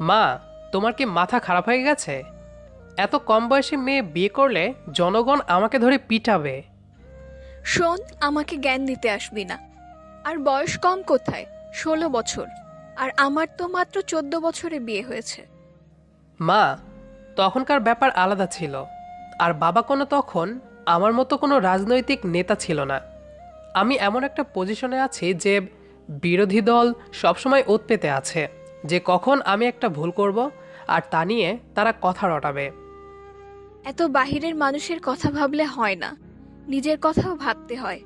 মা তোমার কি মাথা খারাপ হয়ে গেছে? এত কম বয়সী মেয়ে বিয়ে করলে জনগণ আমাকে ধরে পিটাবে। শোন আমাকে জ্ঞান দিতে আসবি না। আর বয়স কম কোথায়? ষোলো বছর। আর আমার তো মাত্র চোদ্দ বছরে বিয়ে হয়েছে। মা তখনকার ব্যাপার আলাদা ছিল। আর বাবা কোনো তখন আমার মতো কোনো রাজনৈতিক নেতা ছিল না। আমি এমন একটা পজিশনে আছি যে বিরোধী দল সবসময় ওত পেতে আছে। যে কখন আমি একটা ভুল করব আর তা নিয়ে তারা কথা রটাবে। এত বাহিরের মানুষের কথা ভাবলে হয় না। নিজের কথাও ভাবতে হয়।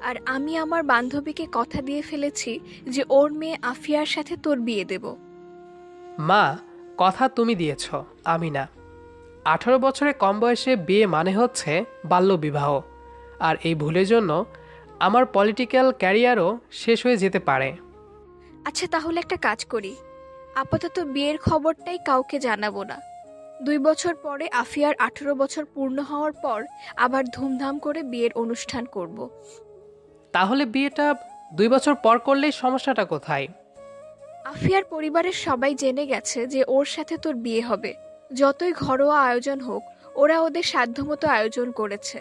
আর আমি আমার বান্ধবীকে কথা দিয়ে ফেলেছি যে ওর মেয়ে আফিয়ার সাথে তোর বিয়ে দেব। মা কথা তুমি দিয়েছ আমি না। আঠারো বছরে কম বয়সে বিয়ে মানে হচ্ছে বাল্যবিবাহ আর এই ভুলের জন্য আমার পলিটিক্যাল ক্যারিয়ারও শেষ হয়ে যেতে পারে। আচ্ছা তাহলে একটা কাজ করি। আপাতত বিয়ের খবরটাই কাউকে জানাব না। দুই বছর পরে আফিয়ার আঠেরো বছর পূর্ণ হওয়ার পর আবার ধুমধাম করে বিয়ের অনুষ্ঠান করব। তাহলে বিয়েটা দুই বছর পর করলেই সমস্যাটা কোথায়? আফিয়ার পরিবারের সবাই জেনে গেছে যে ওর সাথে তোর বিয়ে হবে। যতই ঘরোয়া আয়োজন হোক ওরা ওদের সাধ্যমতো আয়োজন করেছে।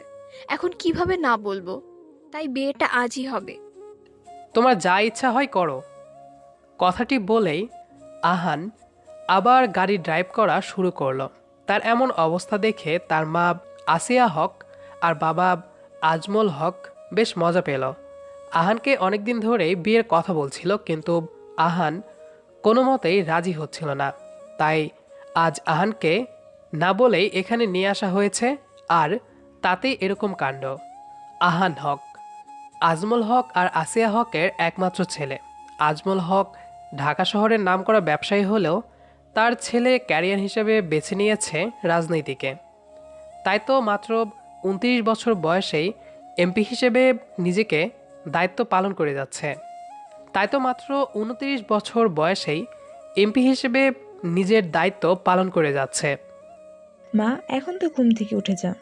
এখন কীভাবে না বলব? তাই বিয়েটা আজই হবে। তোমার যা ইচ্ছা হয় করো। কথাটি বলেই আহান আবার গাড়ি ড্রাইভ করা শুরু করল। তার এমন অবস্থা দেখে তার মা আসিয়া হক আর বাবা আজমল হক বেশ মজা পেল। আহানকে অনেকদিন ধরেই বিয়ের কথা বলছিল, কিন্তু আহান কোনো মতেই রাজি হচ্ছিল না। তাই আজ আহানকে না বলেই এখানে নিয়ে আসা হয়েছে আর তাতেই এরকম কাণ্ড। আহান হক, আজমল হক আর আসিয়া হকের একমাত্র ছেলে। আজমল হক ঢাকা শহরের নাম করা ব্যবসায়ী হলেও তার ছেলে ক্যারিয়ার হিসেবে বেছে নিয়েছে রাজনীতিকে। তাই তো মাত্র উনত্রিশ বছর বয়সেই এমপি হিসেবে নিজেকে দায়িত্ব পালন করে যাচ্ছে। তাই তো মাত্র উনত্রিশ বছর বয়সেই এমপি হিসেবে নিজের দায়িত্ব পালন করে যাচ্ছে। মা, এখন তো ঘুম থেকে উঠে যা।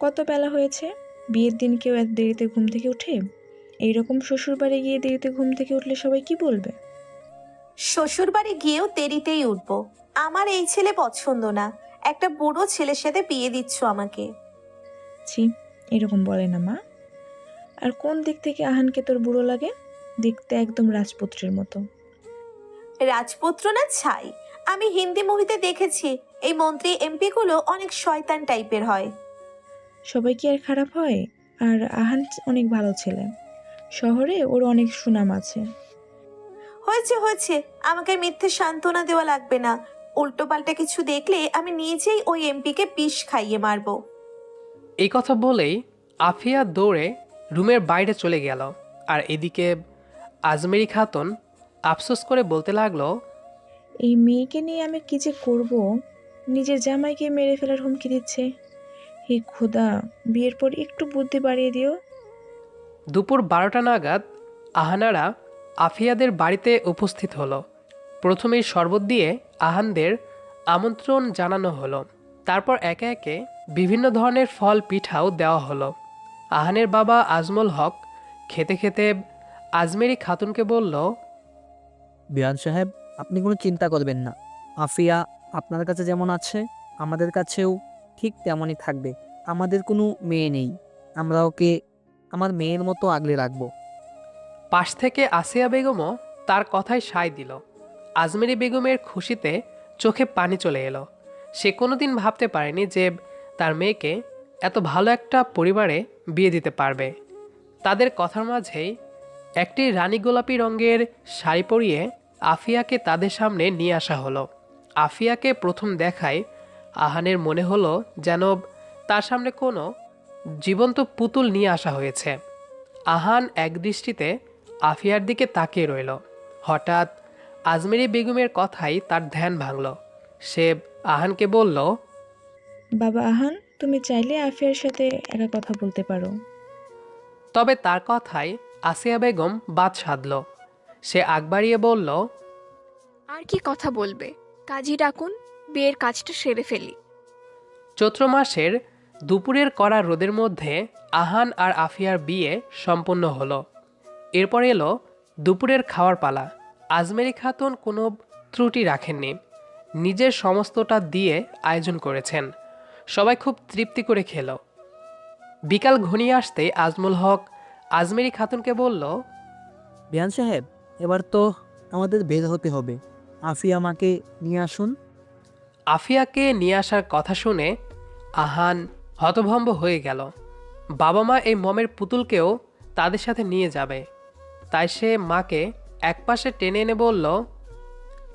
কত বেলা হয়েছে? বিয়ের দিন কেউ এত দেরিতে ঘুম থেকে উঠে এইরকম শ্বশুর বাড়ি গিয়ে দেরিতে ঘুম থেকে উঠলে সবাই কি বলবে? শ্বশুর বাড়ি গিয়েও দেরিতেই উঠবো। আমার এই ছেলে পছন্দ না। একটা বুড়ো ছেলের সাথে বিয়ে দিচ্ছ আমাকে। ছি এরকম বলে না মা। আর কোন দিক থেকে আহানকে তোর বুড়ো লাগে? দেখতে একদম রাজপুত্রের মতো। রাজপুত্র না ছাই? আমি হিন্দি মুভিতে দেখেছি এই মন্ত্রী এমপি গুলো অনেক শয়তান টাইপের হয়। সবাই কি আর খারাপ হয়? আর আহান অনেক ভালো ছেলে। শহরে ওর অনেক সুনাম আছে। হয়েছে হয়েছে। আমাকে মিথ্যে সান্ত্বনা দেওয়া লাগবে না। উল্টো পাল্টা কিছু দেখলে আমি নিজেই ওই এমপিকে বিষ খাইয়ে মারবো। এই কথা বলেই আফিয়া দৌড়ে রুমের বাইরে চলে গেল। আর এদিকে আজমেরি খাতুন আফসোস করে বলতে লাগল এই মেয়েকে নিয়ে আমি কি যে করব? নিজের জামাইকে মেরে ফেলার হুমকি দিচ্ছে। হে খোদা বিয়ের পর একটু বুদ্ধি বাড়িয়ে দিও। দুপুর বারোটা নাগাদ আহানারা আফিয়াদের বাড়িতে উপস্থিত হলো। প্রথমেই শরবত দিয়ে আহানদের আমন্ত্রণ জানানো হলো। তারপর একে একে বিভিন্ন ধরনের ফল, পিঠাও দেওয়া হলো। আহানের বাবা আজমল হক খেতে খেতে আজমেরি খাতুনকে বলল, বিয়ান সাহেব, আপনি কোনো চিন্তা করবেন না। আফিয়া আপনার কাছে যেমন আছে, আমাদের কাছেও ঠিক তেমনই থাকবে। আমাদের কোনো মেয়ে নেই। আমরা ওকে, আমার মেয়ের মতো আগলে রাখব। পাশ থেকে আসিয়া বেগমও তার কথায় সায় দিল। আজমেরি বেগমের খুশিতে চোখে পানি চলে এলো। সে কোনোদিন ভাবতে পারেনি যে তার মেয়েকে এত ভালো একটা পরিবারে বিয়ে দিতে পারবে। তাদের কথার মাঝেই একটি রানী গোলাপি রঙের শাড়ি পরিয়ে আফিয়াকে তাদের সামনে নিয়ে আসা হলো। আফিয়াকে প্রথম দেখায় আহানের মনে হলো যেন তার সামনে কোনো জীবন্ত পুতুল নিয়ে আসা হয়েছে। আহান একদৃষ্টিতে আফিয়ার দিকে তাকিয়ে রইল। হঠাৎ আজমেরি বেগমের কথাই তার ধ্যান ভাঙল। সে আহানকে বলল বাবা আহান তুমি চাইলে আফিয়ার সাথে একা কথা বলতে পারো। তবে তার কথায় আসিয়া বেগম বাদ সাধল। সে আগ বাড়িয়ে বলল আর কি কথা বলবে? কাজী ডাকুন বিয়ের কাজটা সেরে ফেলি। চৈত্র মাসের দুপুরের কড়া রোদের মধ্যে আহান আর আফিয়ার বিয়ে সম্পন্ন হলো। এরপর এলো দুপুরের খাওয়ার পালা। আজমেরি খাতুন কোনো ত্রুটি রাখেননি। নিজের সমস্তটা দিয়ে আয়োজন করেছেন। সবাই খুব তৃপ্তি করে খেলো। বিকাল ঘনিয়ে আসতে আজমল হক আজমেরি খাতুনকে বলল বিয়ান সাহেব এবার তো আমাদের বের হতে হবে। আফিয়া আমাকে নিয়ে আসুন। আফিয়াকে নিয়ে আসার কথা শুনে আহান হতভম্ব হয়ে গেল। বাবা মা এই মমের পুতুলকেও তাদের সাথে নিয়ে যাবে। তাই সে মাকে একপাশে টেনে এনে বলল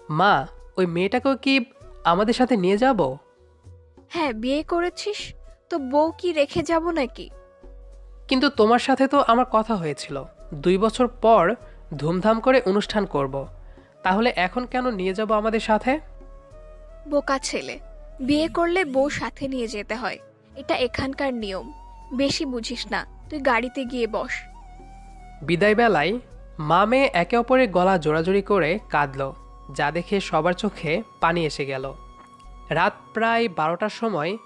মা ওই মেয়েটাকেও কি আমাদের সাথে নিয়ে যাব? হ্যাঁ বিয়ে করেছিস তো বউ কি রেখে যাব নাকি? কিন্তু তোমার সাথে তো আমার কথা হয়েছিল। দুই বছর পর ধুমধাম করে অনুষ্ঠান করব। তাহলে এখন কেন নিয়ে যাব আমাদের সাথে? বোকা ছেলে বিয়ে করলে বউ সাথে নিয়ে যেতে হয়। এটা এখানকার নিয়ম। বেশি বুঝিস না তুই গাড়িতে গিয়ে বস। বিদায় বেলায় মা মেয়ে একে অপরের গলা জোড়াজোড়ি করে কাঁদল, যা দেখে সবার চোখে পানি এসে গেল। রাত প্রায় বারোটার সময়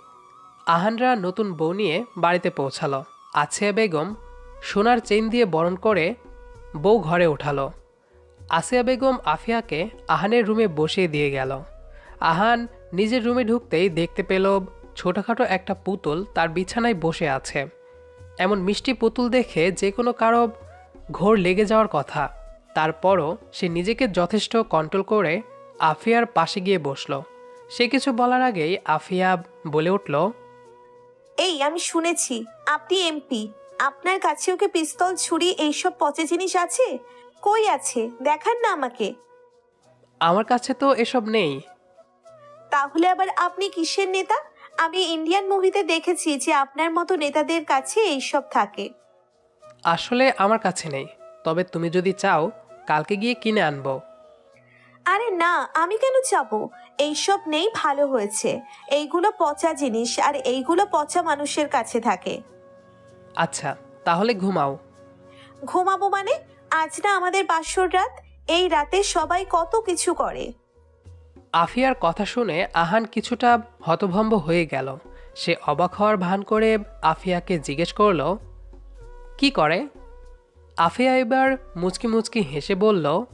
আহানরা নতুন বউ নিয়ে বাড়িতে পৌঁছালো। আছিয়া বেগম সোনার চেইন দিয়ে বরণ করে বউ ঘরে উঠালো। আসিয়া বেগম আফিয়াকে আহানের রুমে বসিয়ে দিয়ে গেল। আহান নিজের রুমে ঢুকতেই দেখতে পেল ছোটোখাটো একটা পুতুল তার বিছানায় বসে আছে। এমন মিষ্টি পুতুল দেখে যে কোনো কারও ঘোর লেগে যাওয়ার কথা। তারপরও সে নিজেকে যথেষ্ট কন্ট্রোল করে আফিয়ার পাশে গিয়ে বসল। সে কিছু বলার আগেই আফিয়া বলে উঠল এই আমি শুনেছি আপনি এমপি। আপনার কাছেও কি পিস্তল ছুরি এইসব পচে জিনিস আছে? কই আছে? দেখান না আমাকে। আমার কাছে তো এসব নেই। তাহলে আবার আপনি কিসের নেতা? আমি ইন্ডিয়ান মুভিতে দেখেছি যে আপনার মতো নেতাদের কাছে এইসব থাকে। আসলে আমার কাছে নেই। তবে তুমি যদি চাও কালকে গিয়ে কিনে আনব। আরে না আমি কেন চাবো? এইসব নেই ভালো হয়েছে। এইগুলো পচা জিনিস আর এইগুলো পচা মানুষের কাছে থাকে। আচ্ছা তাহলে ঘুমাও। ঘুমাবো মানে? আজ না আমাদের বাসর রাত। এই রাতে সবাই কত কিছু করে। আফিয়ার কথা শুনে আহান কিছুটা হতভম্ব হয়ে গেল। সে অবাক হওয়ার ভান করে আফিয়াকে জিজ্ঞেস করল কি করে? আফিয়া এবার মুচকি মুচকি হেসে বলল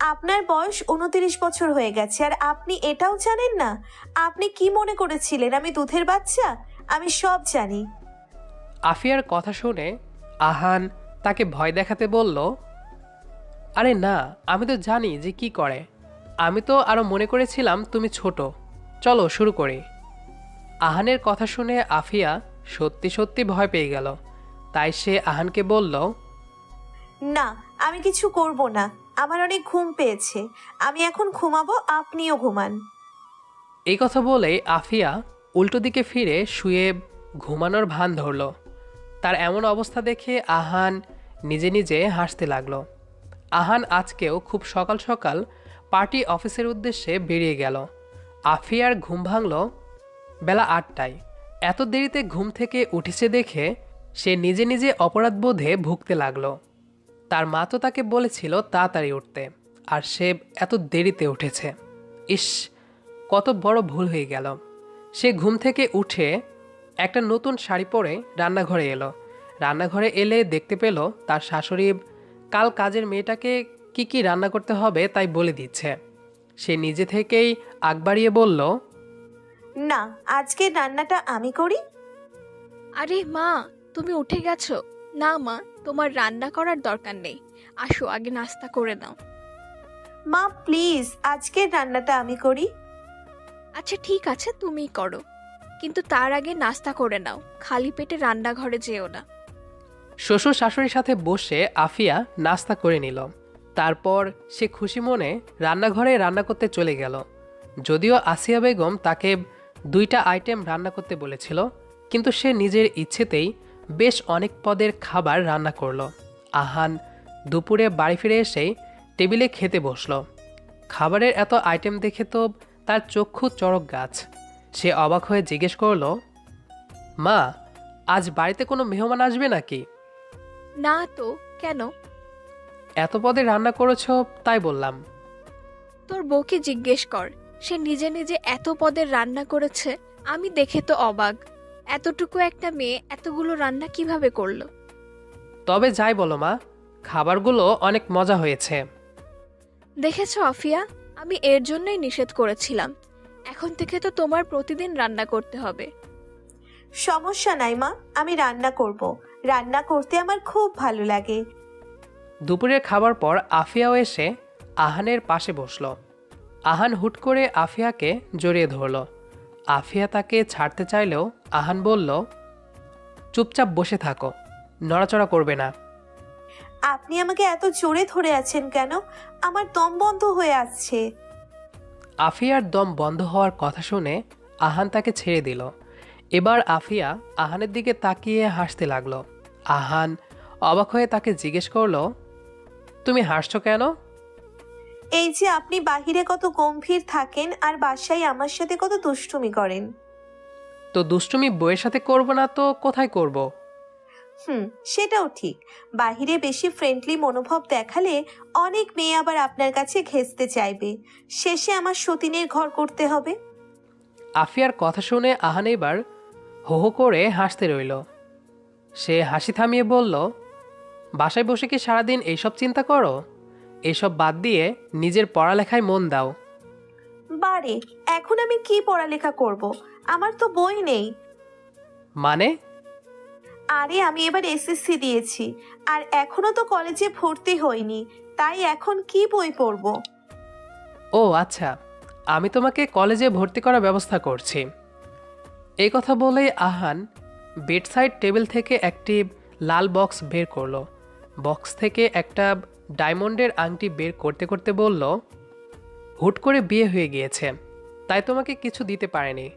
আপনার বয়স উনত্রিশ বছর হয়ে গেছে আর আপনি এটাও জানেন না? আপনি কি মনে করেছিলেন আমি দুধের বাচ্চা? আমি সব জানি। আফিয়ার কথা শুনে আহান তাকে ভয় দেখাতে বলল আরে না আমি তো জানি যে কি করে। আমি তো আরও মনে করেছিলাম তুমি ছোট। চলো শুরু করি। আহানের কথা শুনে আফিয়া সত্যি সত্যি ভয় পেয়ে গেল। তাই সে আহানকে বলল না আমি কিছু করব না। আমার অনেক ঘুম পেয়েছে। আমি এখন ঘুমাবো আপনিও ঘুমান। এই কথা বলে আফিয়া উল্টো দিকে ফিরে শুয়ে ঘুমানোর ভান ধরল। তার এমন অবস্থা দেখে আহান নিজে নিজে হাসতে লাগল। আহান আজকেও খুব সকাল সকাল পার্টি অফিসের উদ্দেশ্যে বেরিয়ে গেল। আফিয়ার ঘুম ভাঙল বেলা আটটায়। এত দেরিতে ঘুম থেকে উঠেছে দেখে সে নিজে নিজে অপরাধবোধে ভুগতে লাগল। তার মা তো তাকে বলেছিল তাড়াতাড়ি উঠতে আর সে এত দেরিতে উঠেছে। ইস কত বড় ভুল হয়ে গেল। সে ঘুম থেকে উঠে একটা নতুন শাড়ি পরে রান্নাঘরে এলো। রান্নাঘরে এলে দেখতে পেল তার শাশুড়ি কাল কাজের মেয়েটাকে কি কি রান্না করতে হবে তাই বলে দিচ্ছে। সে নিজে থেকেই আগ বাড়িয়ে বলল না আজকে রান্নাটা আমি করি? আরে মা তুমি উঠে গেছো? না মা তোমার রান্না করার দরকার নেই। আসো আগে নাস্তা করে নাও। মা প্লিজ আজকের রান্নাটা আমি করি। আচ্ছা ঠিক আছে তুমিই করো। কিন্তু তার আগে নাস্তা করে নাও। খালি পেটে রান্নাঘরে যেও না। শ্বশুর শাশুড়ির সাথে বসে আফিয়া নাস্তা করে নিল। তারপর সে খুশি মনে রান্নাঘরে রান্না করতে চলে গেল। যদিও আসিয়া বেগম তাকে দুইটা আইটেম রান্না করতে বলেছিল কিন্তু সে নিজের ইচ্ছেতেই বেশ অনেক পদের খাবার রান্না করল। আহান দুপুরে বাড়ি ফিরে এসেই টেবিলে খেতে বসল। খাবারের এত আইটেম দেখে তো তার চক্ষু চড়ক গাছ। সে অবাক হয়ে জিজ্ঞেস করল মা আজ বাড়িতে কোনো মেহমান আসবে নাকি? না তো কেন? এত পদে রান্না করেছ তাই বললাম। তোর বউকে জিজ্ঞেস কর সে নিজে নিজে এত পদের রান্না করেছে আমি দেখে তো অবাক। এতটুকু একটা মেয়ে এতগুলো রান্না কীভাবে করল? তবে যাই বলো মা খাবারগুলো অনেক মজা হয়েছে। দেখেছ আফিয়া আমি এর জন্যই নিষেধ করেছিলাম। এখন থেকে তো তোমার প্রতিদিন রান্না করতে হবে। সমস্যা নাই মা আমি রান্না করব। রান্না করতে আমার খুব ভালো লাগে। দুপুরের খাবার পর আফিয়াও এসে আহানের পাশে বসল। আহান হুট করে আফিয়াকে জড়িয়ে ধরল। আফিয়া তাকে ছাড়তে চাইলেও আহান বলল চুপচাপ বসে থাকো নড়াচড়া করবে না। আপনি আমাকে এত জোরে ধরে আছেন কেন? আমার দম বন্ধ হয়ে আসছে। আফিয়ার দম বন্ধ হওয়ার কথা শুনে আহান তাকে ছেড়ে দিল। এবার আফিয়া আহানের দিকে তাকিয়ে হাসতে লাগল। আহান অবাক হয়ে তাকে জিজ্ঞেস করল তুমি হাসছো কেন? এই যে আপনি বাহিরে কত গম্ভীর থাকেন আর বাসায় আমার সাথে কত দুষ্টুমি করেন। তো দুষ্টুমি বইয়ের সাথে করব না তো কোথায় করব। হুম সেটাও ঠিক। বাহিরে বেশি ফ্রেন্ডলি মনোভাব দেখালে অনেক মেয়ে আবার আপনার কাছে ঘেঁচতে চাইবে। শেষে আমার সতীনের ঘর করতে হবে। আফিয়ার কথা শুনে আহান এবার হো হো করে হাসতে রইল। সে হাসি থামিয়ে বলল বাসায় বসে কি সারাদিন এইসব চিন্তা করো? এইসব বাদ দিয়ে নিজের পড়ালেখায় মন দাও। বারে এখন আমি কি পড়ালেখা করব? আমার তো বই নেই। মানে? আরে আমি এবার এসএসসি দিয়েছি। আর এখনও তো কলেজে ভর্তি হইনি তাই এখন কি বই পড়ব? ও আচ্ছা। আমি তোমাকে কলেজে ভর্তি করার ব্যবস্থা করছি। এই কথা বলে আহান বেডসাইড টেবিল থেকে একটি লাল বক্স বের করল। বক্স থেকে একটা ডায়মন্ডের আংটি বের করতে করতে বলল হুট করে বিয়ে হয়ে গিয়েছে তাই তোমাকে কিছু দিতে পারেনি।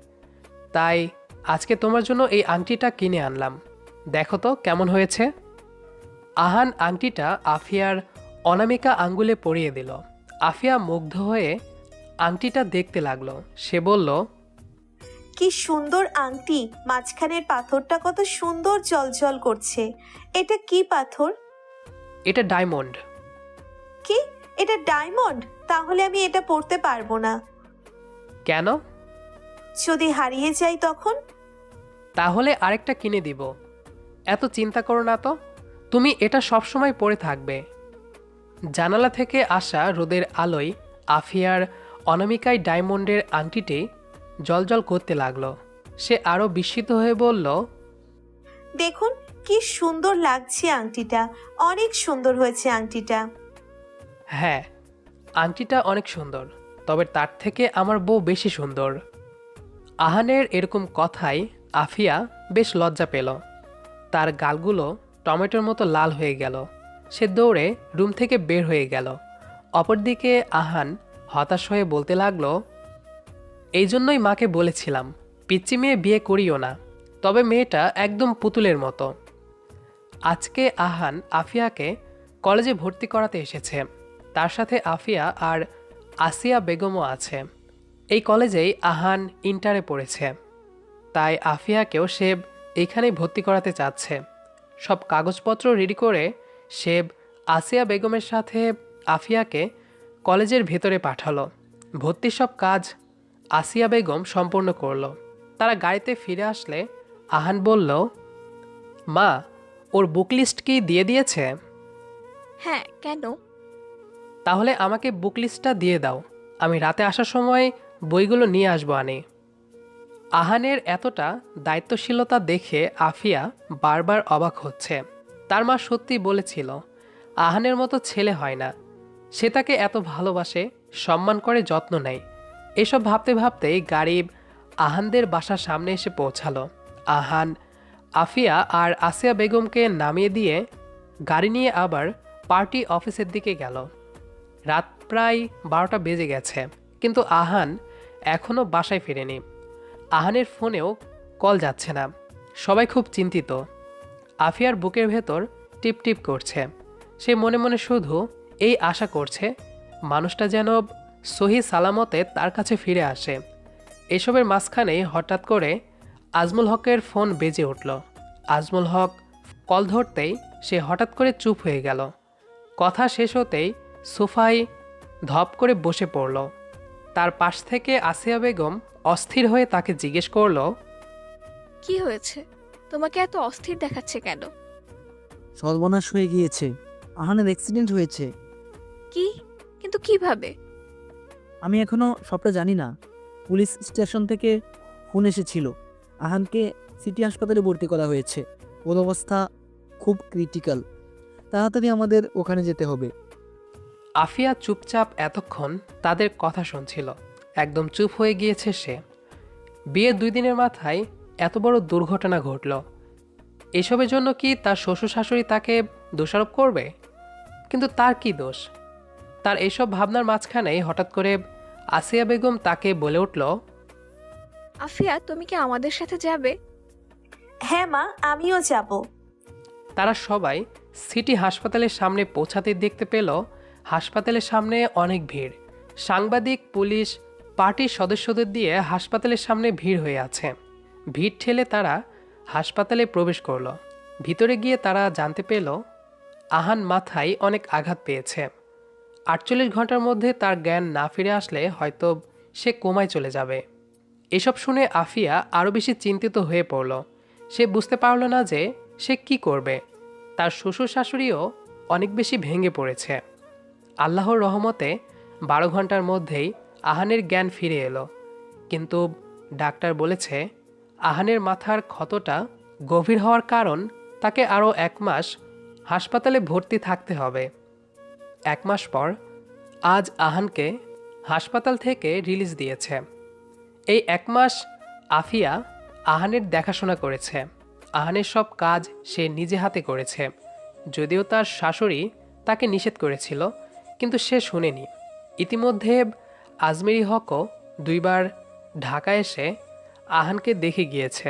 তাই আজকে তোমার জন্য এই আংটিটা কিনে আনলাম। দেখো তো কেমন হয়েছে। আহান আংটিটা আফিয়ার অনামিকা আঙ্গুলে পরিয়ে দিল। আফিয়া মুগ্ধ হয়ে আংটিটা দেখতে লাগল। সে বলল কি সুন্দর আংটি মাঝখানের পাথরটা কত সুন্দর জলজল করছে। এটা কি পাথর? এটা ডায়মন্ড। কি? এটা ডায়মন্ড? তাহলে আমি এটা পড়তে পারব না। কেন? যদি হারিয়ে যাই তখন? তাহলে আরেকটা কিনে দিব। এত চিন্তা করো না তো। তুমি এটা সবসময় পরে থাকবে। জানালা থেকে আসা রোদের আলোয় আফিয়ার অনামিকায় ডায়মন্ডের আংটিটি জলজল করতে লাগল। সে আরও বিস্মিত হয়ে বলল দেখুন কি সুন্দর লাগছে আংটিটা। অনেক সুন্দর হয়েছে আংটিটা। হ্যাঁ আংটিটা অনেক সুন্দর, তবে তার থেকে আমার বউ বেশি সুন্দর। আহানের এরকম কথাই আফিয়া বেশ লজ্জা পেল। তার গালগুলো টমেটোর মতো লাল হয়ে গেল। সে দৌড়ে রুম থেকে বের হয়ে গেল। অপরদিকে আহান হতাশ হয়ে বলতে লাগল, এই জন্যই মাকে বলেছিলাম, পিচ্চি মেয়ে বিয়ে করিও না, তবে মেয়েটা একদম পুতুলের মতো। আজকে আহান আফিয়াকে কলেজে ভর্তি করাতে এসেছে। তার সাথে আফিয়া আর আসিয়া বেগমও আছে। এই কলেজেই আহান ইন্টারে পড়েছে। তাই আফিয়াকেও সেব এইখানেই ভর্তি করাতে চাচ্ছে। সব কাগজপত্র রেডি করে সেব আসিয়া বেগমের সাথে আফিয়াকে কলেজের ভেতরে পাঠালো। ভর্তির সব কাজ আসিয়া বেগম সম্পূর্ণ করল। তারা গাড়িতে ফিরে আসলে আহান বলল, মা, ওর বুক লিস্ট কি দিয়ে দিয়েছে? হ্যাঁ কেন? তাহলে আমাকে বুক লিস্টটা দিয়ে দাও। আমি রাতে আসার সময় বইগুলো নিয়ে আসব, আনি। আহানের এতটা দায়িত্বশীলতা দেখে আফিয়া বারবার অবাক হচ্ছে। তার মা সত্যি বলেছিল, আহানের মতো ছেলে হয় না। সে তাকে এত ভালোবাসে, সম্মান করে, যত্ন নেয়। এসব ভাবতে ভাবতেই গারিব আহানদের বাসার সামনে এসে পৌঁছালো। আহান, আফিয়া আর আসিয়া বেগমকে নামিয়ে দিয়ে গাড়ি নিয়ে আবার পার্টি অফিসের দিকে গেল। রাত প্রায় বারোটা বেজে গেছে। কিন্তু আহান এখনও বাসায় ফিরেনি। আহানের ফোনেও কল যাচ্ছে না। সবাই খুব চিন্তিত। আফিয়ার বুকের ভেতর টিপ টিপ করছে। সে মনে মনে শুধু এই আশা করছে, মানুষটা যেন সহি সালামতে তার কাছে ফিরে আসে। এসবের মাঝখানেই হঠাৎ করে আজমল হকের ফোন বেজে উঠল। আজমল হক কল ধরতেই সে হঠাৎ করে চুপ হয়ে গেল। কথা শেষ হতেই সোফায় ধপ করে বসে পড়ল। তার পাশ থেকে আসিয়া বেগম অস্থির হয়ে তাকে জিজ্ঞেস করল কি হয়েছে? তোমাকে এত অস্থির দেখাচ্ছে কেন? সর্বনাশ হয়ে গিয়েছে। আহানের অ্যাক্সিডেন্ট হয়েছে। কি? কিন্তু কীভাবে? আমি এখনও সবটা জানি না। পুলিশ স্টেশন থেকে ফোন এসেছিল। আহানকে সিটি হাসপাতালে ভর্তি করা হয়েছে। ওর অবস্থা খুব ক্রিটিক্যাল তাড়াতাড়ি আমাদের ওখানে যেতে হবে। আফিয়া চুপচাপ এতক্ষণ তাদের কথা শুনছিল। একদম চুপ হয়ে গিয়েছে সে। বিয়ের দুই দিনের মাথায় এত বড় দুর্ঘটনা ঘটল। এসবের জন্য কি তার শ্বশুর শাশুড়ি তাকে দোষারোপ করবে? কিন্তু তার কি দোষ? তার এইসব ভাবনার মাঝখানে হঠাৎ করে আসিয়া বেগম তাকে বলে উঠল আফিয়া তুমি কি আমাদের সাথে যাবে? হ্যাঁ মা আমিও যাব। তারা সবাই সিটি হাসপাতালের সামনে পৌঁছাতে দেখতে পেল হাসপাতালের সামনে অনেক ভিড়। সাংবাদিক, পুলিশ, পার্টির সদস্যদের দিয়ে হাসপাতালের সামনে ভিড় হয়ে আছে। ভিড় ঠেলে তারা হাসপাতালে প্রবেশ করল। ভিতরে গিয়ে তারা জানতে পেল, আহান মাথায় অনেক আঘাত পেয়েছে। আটচল্লিশ ঘণ্টার মধ্যে তার জ্ঞান না ফিরে আসলে হয়তো সে কোমায় চলে যাবে। এসব শুনে আফিয়া আরও বেশি চিন্তিত হয়ে পড়ল। সে বুঝতে পারল না যে সে কি করবে। তার শ্বশুর শাশুড়িও অনেক বেশি ভেঙে পড়েছে। আল্লাহর রহমতে বারো ঘণ্টার মধ্যেই আহানের জ্ঞান ফিরে এলো। কিন্তু ডাক্তার বলেছে, আহানের মাথার ক্ষতটা গভীর হওয়ার কারণ তাকে আরও এক মাস হাসপাতালে ভর্তি থাকতে হবে। এক মাস পর আজ আহানকে হাসপাতাল থেকে রিলিজ দিয়েছে। এই এক মাস আফিয়া আহানের দেখাশোনা করেছে। আহানের সব কাজ সে নিজে হাতে করেছে। যদিও তার শাশুড়ি তাকে নিষেধ করেছিল কিন্তু সে শুনেনি। ইতিমধ্যে আজমেরি হকও দুইবার ঢাকা এসে আহানকে দেখে গিয়েছে।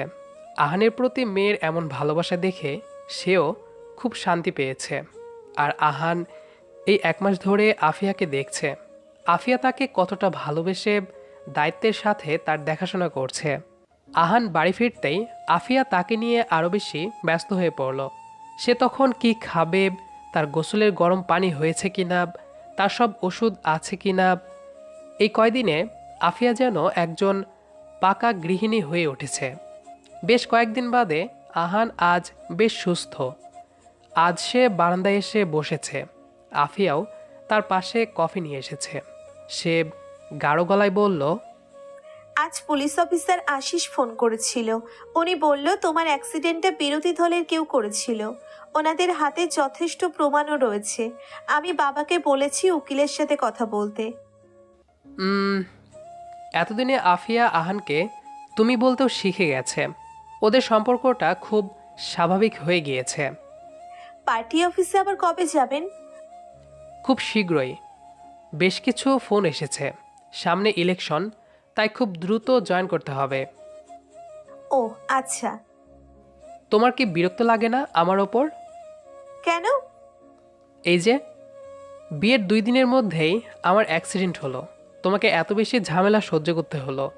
আহানের প্রতি মেয়ের এমন ভালোবাসা দেখে সেও খুব শান্তি পেয়েছে। আর আহান এই এক মাস ধরে আফিয়াকে দেখছে। আফিয়া তাকে কতটা ভালোবেসে দায়িত্বের সাথে তার দেখাশোনা করছে। আহান বাড়ি ফিরতেই আফিয়া তাকে নিয়ে আরও বেশি ব্যস্ত হয়ে পড়ল। সে তখন কি খাবে, তার গোসলের গরম পানি হয়েছে কিনা তার সব ওষুধ আছে কি না এই কয়দিনে আফিয়া যেন একজন পাকা গৃহিণী হয়ে উঠেছে। বেশ কয়েকদিন বাদে আহান আজ বেশ সুস্থ। আজ সে বারান্দায় এসে বসেছে। আফিয়াও তার পাশে কফি নিয়ে এসেছে। সে গাঢ় গলায় বলল, আজ পুলিশ অফিসার আশিস ফোন করেছিল। উনি বলল, তোমার অ্যাক্সিডেন্টটা বিরোধী দলের কেউ করেছিল। ওনাদের হাতে যথেষ্ট প্রমাণও রয়েছে। আমি বাবাকে বলেছি উকিলের সাথে কথা বলতে। উম, এতদিনে আফিয়া আহানকে তুমি বলতেও শিখে গেছে। ওদের সম্পর্কটা খুব স্বাভাবিক হয়ে গিয়েছে। পার্টি অফিসে আবার কবে যাবেন? খুব শীঘ্রই। বেশ কিছু ফোন এসেছে। সামনে ইলেকশন তাই খুব দ্রুত জয়েন করতে হবে। ও আচ্ছা। তোমার কি বিরক্ত লাগে না আমার ওপর? কেন? এই যে বিয়ের দুই দিনের মধ্যেই আমার অ্যাক্সিডেন্ট হলো। তোমাকে এত বেশি ঝামেলা সহ্য করতে হলো।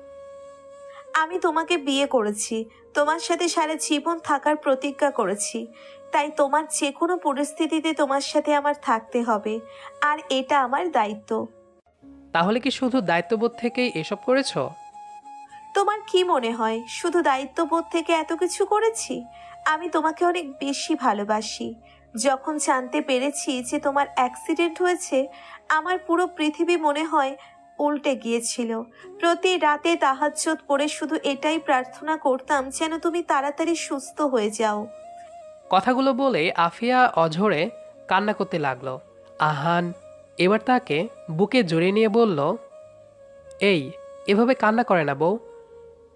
আমি তোমাকে বিয়ে করেছি। তোমার সাথে সারা জীবন থাকার প্রতিজ্ঞা করেছি। তাই তোমার যে কোনো পরিস্থিতিতে তোমার সাথে আমার থাকতে হবে। আর এটা আমার দায়িত্ব। তাহলে কি শুধু দায়িত্ববোধ থেকেই এসব করেছ? তোমার কি মনে হয়? শুধু দায়িত্ববোধ থেকে এত কিছু করেছি? আমি তোমাকে অনেক বেশি ভালোবাসি। যখন জানতে পেরেছি যে তোমার অ্যাক্সিডেন্ট হয়েছে, আমার পুরো পৃথিবী মনে হয় উল্টে গিয়েছিল। প্রতি রাতে তাহাজ্জত পড়ে শুধু এটাই প্রার্থনা করতাম যেন তুমি তাড়াতাড়ি সুস্থ হয়ে যাও। কথাগুলো বলে আফিয়া অঝরে কান্না করতে লাগল। আহান, এবার তাকে বুকে জড়িয়ে নিয়ে বলল, এই, এভাবে কান্না করে না বউ।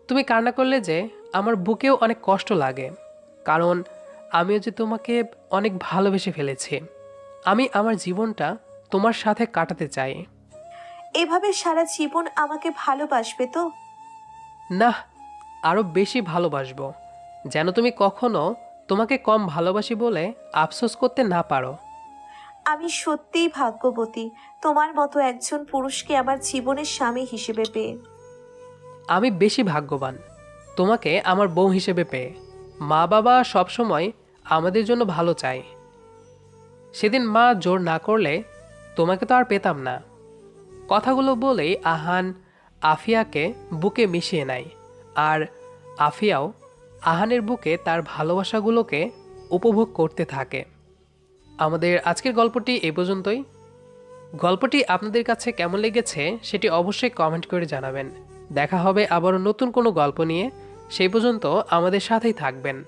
তুমি কান্না করলে যে আমার বুকেও অনেক কষ্ট লাগে। কারণ আমিও যে তোমাকে অনেক ভালোবেসে ফেলেছি। আমি আমার জীবনটা তোমার সাথে কাটাতে চাই। এভাবে সারা জীবন আমাকে ভালোবাসবে তো? না আরও বেশি ভালোবাসবো। যেন তুমি কখনো তোমাকে কম ভালোবাসি বলে আফসোস করতে না পারো। আমি সত্যিই ভাগ্যবতী তোমার মতো একজন পুরুষকে আমার জীবনের স্বামী হিসেবে পেয়ে। আমি বেশি ভাগ্যবান তোমাকে আমার বউ হিসেবে পেয়ে। মা বাবা সবসময় আমাদের জন্য ভালো চায় সেদিন মা জোর না করলে তোমাকে তো আর পেতাম না। কথাগুলো বলেই আহান আফিয়াকে বুকে মিশিয়ে নেয় আর আফিয়াও আহানের বুকে তার ভালোবাসাগুলোকে উপভোগ করতে থাকে। আমাদের আজকের গল্পটি এ পর্যন্তই। গল্পটি আপনাদের কাছে কেমন লেগেছে সেটি অবশ্যই কমেন্ট করে জানাবেন। দেখা হবে আবারও নতুন কোনো গল্প নিয়ে। সেই পর্যন্ত আমাদের সাথেই থাকবেন।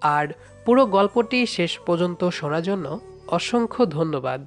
আর পুরো গল্পটি শেষ পর্যন্ত শোনার জন্য অসংখ্য ধন্যবাদ।